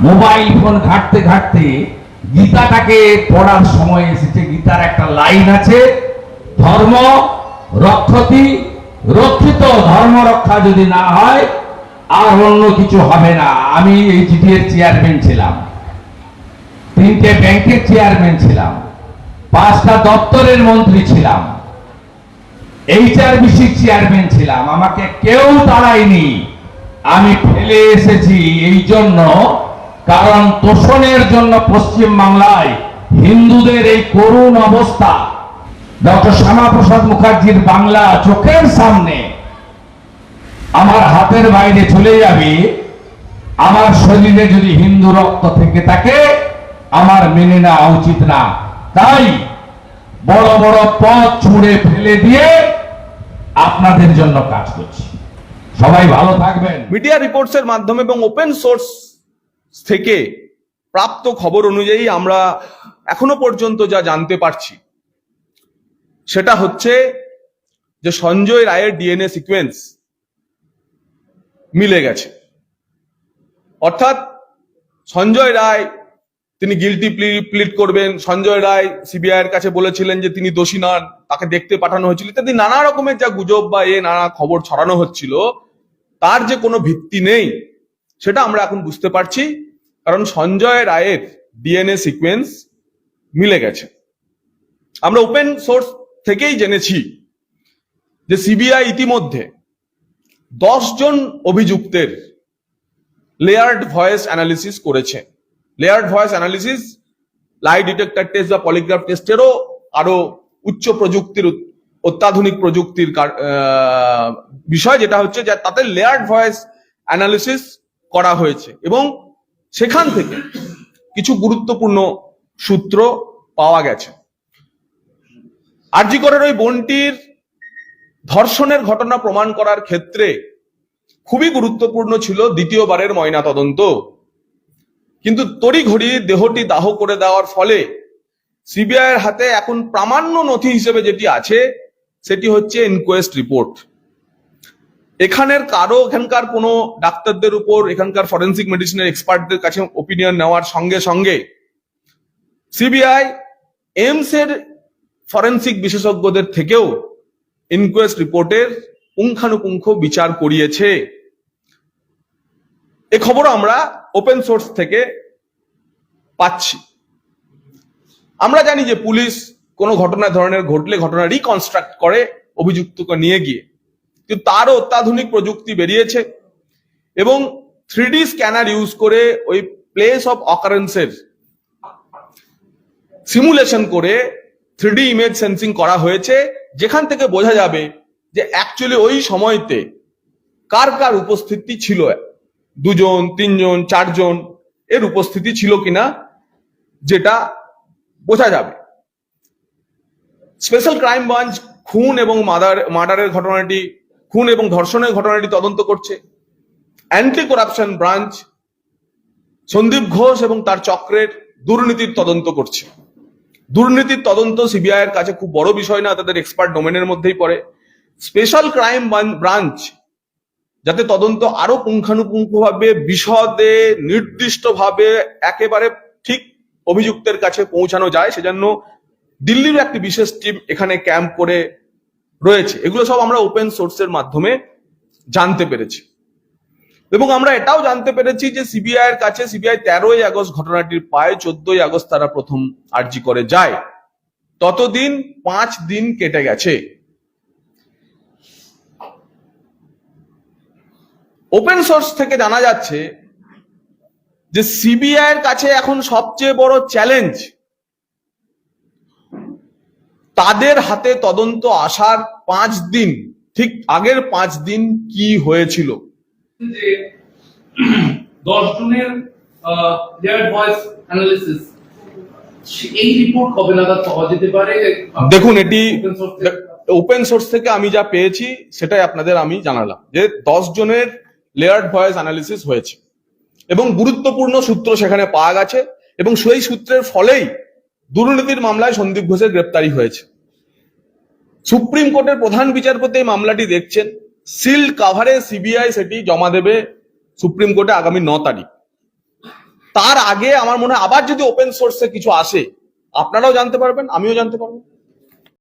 Mobile phone ঘাটতে ঘাটতে গীতাটাকে পড়ার সময় এসেছে। গীতার একটা লাইন আছে, ধর্ম রক্ষতি, রক্ষিত ধর্ম রক্ষা যদি না হয়, আর অন্য কিছু হবে না। আমি এই জিটিএর চেয়ারম্যান ছিলাম। তিনটে ব্যাংকের চেয়ারম্যান ছিলাম। পাঁচটা দপ্তরের মন্ত্রী ছিলাম। এইচআরবিসি চেয়ারম্যান ছিলাম। আমাকে কেউ তাড়ায়নি। আমি ফেলে এসেছি এই জন্য, কারণ তোষণের জন্য পশ্চিম বাংলায় হিন্দুদের এই করুণ অবস্থা। ডক্টর শ্যামাপ্রসাদ মুখার্জির বাংলা চোখের সামনে আমার হাতের বাইরে চলে যাবে, আমার শরীরে যদি হিন্দু রক্ত থেকে থাকে, আমার মেনে নেওয়া উচিত না। তাই বড় বড় পথ ছুঁড়ে ফেলে দিয়ে আপনাদের জন্য কাজ করছি। সবাই ভালো থাকবেন। মিডিয়া রিপোর্টসের মাধ্যমে এবং ওপেন সোর্স থেকে প্রাপ্ত খবর অনুযায়ী আমরা এখনও পর্যন্ত যা জানতে পারছি, সেটা হচ্ছে যে সঞ্জয় রায়ের ডিএনএ সিকোয়েন্স মিলে গেছে। অর্থাৎ সঞ্জয় রায়, তিনি গিলটি প্লিট করবেন। সঞ্জয় রায় সিবিআই এর কাছে বলেছিলেন যে তিনি দোষী নন, তাকে দেখতে পাঠানো হয়েছিল ইত্যাদি। নানা রকমের যা গুজব বা এ নানা খবর ছড়ানো হচ্ছিল তার যে কোনো ভিত্তি নেই, সেটা আমরা এখন বুঝতে পারছি। কারণ সঞ্জয় রায়ের ডিএনএ সিকোয়েন্স মিলে গেছে। আমরা ওপেন সোর্স থেকেই জেনেছি যে সিবিআই ইতিমধ্যে জন অভিযুক্তের লেয়ার্ড ভয়েস অ্যানালিসিস করেছে। Layered voice analysis lie detector test বা পলিগ্রাফ টেস্টেরও আরও উচ্চ প্রযুক্তির অত্যাধুনিক প্রযুক্তির বিষয় যেটা হচ্ছে যে তাতে লেয়ার্ড ভয়েস অ্যানালিসিস করা হয়েছে এবং সেখান থেকে কিছু গুরুত্বপূর্ণ সূত্র পাওয়া গেছে। আরজিকরের ওই বোনটির ধর্ষণের ঘটনা প্রমাণ করার ক্ষেত্রে খুবই গুরুত্বপূর্ণ ছিল দ্বিতীয়বারের ময়না তদন্ত কিন্তু তড়িঘড়ি দেহটি দাহ করে দেওয়ার ফলে সিবিআই এর হাতে এখন প্রামাণ্য নথি হিসেবে যেটি আছে সেটি হচ্ছে ইনকোয়েস্ট রিপোর্ট এখানের কারও এখানকার কোনো ডাক্তারদের উপর, এখানকার ফরেন্সিক মেডিসিনের এক্সপার্টদের কাছে ওপিনিয়ন নেওয়ার সঙ্গে সঙ্গে সিবিআই এইমস এর ফরেন্সিক বিশেষজ্ঞদের থেকেও ইনকোয়েস্ট রিপোর্টের পুঙ্খানুপুঙ্খ বিচার করিয়েছে। এ খবর আমরা ওপেন সোর্স থেকে পাচ্ছি। আমরা জানি যে পুলিশ কোনো ঘটনা ধরনের ঘটলে ঘটনা রিকনস্ট্রাক্ট করে অভিযুক্তকে নিয়ে গিয়ে। কিন্তু তারও অত্যাধুনিক প্রযুক্তি বেরিয়েছে এবং থ্রি স্ক্যানার ইউজ করে ওই প্লেস অফ অকারেন্সের সিমুলেশন করে থ্রি ইমেজ সেন্সিং করা হয়েছে, যেখান থেকে বোঝা যাবে যে অ্যাকচুয়ালি ওই সময়তে কার কার উপস্থিতি ছিল, দুজন, তিনজন, চারজন, এর উপস্থিতি ছিল কিনা, যেটা বোঝা যাবে। স্পেশাল ক্রাইম ব্রাঞ্চ খুন এবং মাদার, মার্ডারের ঘটনাটি, খুন এবং ধর্ষণের ঘটনাটি তদন্ত করছে। Anti corruption branch Sandip Ghosh এবং তার চক্রের দুর্নীতির তদন্ত করছে। দুর্নীতির তদন্ত সিবিআই এর কাছে খুব বড় বিষয় না, তাদের এক্সপার্ট ডোমেনের মধ্যেই পড়ে। স্পেশাল ক্রাইম ব্রাঞ্চ যাতে তদন্ত আরও পুঙ্খানুপুঙ্খভাবে, বিশদে, নির্দিষ্টভাবে একেবারে ঠিক অভিযুক্তের কাছে পৌঁছানো যায়, সেজন্য দিল্লির একটি বিশেষ টিম এখানে ক্যাম্প করে রয়েছে। এগুলো সব আমরা ওপেন সোর্সের মাধ্যমে জানতে পেরেছি। এবং আমরা এটাও জানতে পেরেছি যে সিবিআই এর কাছে সিবিআই তেরোই আগস্ট ঘটনাটির পায় চোদ্দই আগস্ট তারা প্রথম আর্জি করে যায়। ততদিন পাঁচ দিন কেটে গেছে। ওপেন সোর্স থেকে জানা যাচ্ছে যে সিবিআই এর কাছে এখন সবচেয়ে বড় চ্যালেঞ্জ তাদের হাতে তদন্ত আসার পাঁচ দিন ঠিক আগের পাঁচ দিন কি হয়েছিল? যে দশ জনের ভয়েস অ্যানালিসিস এই রিপোর্ট কবে নাগাদ পাওয়া যেতে পারে? দেখুন এটি ওপেন সোর্স থেকে। আমি যা পেয়েছি সেটাই আপনাদের আমি জানালাম যে দশ জনের লেয়ার্ড ভয়েস অ্যানালিসিস হয়েছে। এবং গুরুত্বপূর্ণ সূত্র সেখানে পাওয়া গেছে এবং সেই সূত্রের ফলেই দুর্নীতির মামলায় সন্দীপ ঘোষের গ্রেপ্তারি হয়েছে। সুপ্রিম কোর্টের প্রধান বিচারপতি এই মামলাটি দেখছেন। সিল্ড কাভারে সিবিআই সেটি জমা দেবে সুপ্রিম কোর্টে আগামী ন তারিখ। তার আগে আমার মনে হয় আবার যদি ওপেন সোর্সে কিছু আসে, আপনারাও জানতে পারবেন, আমিও জানতে পারব।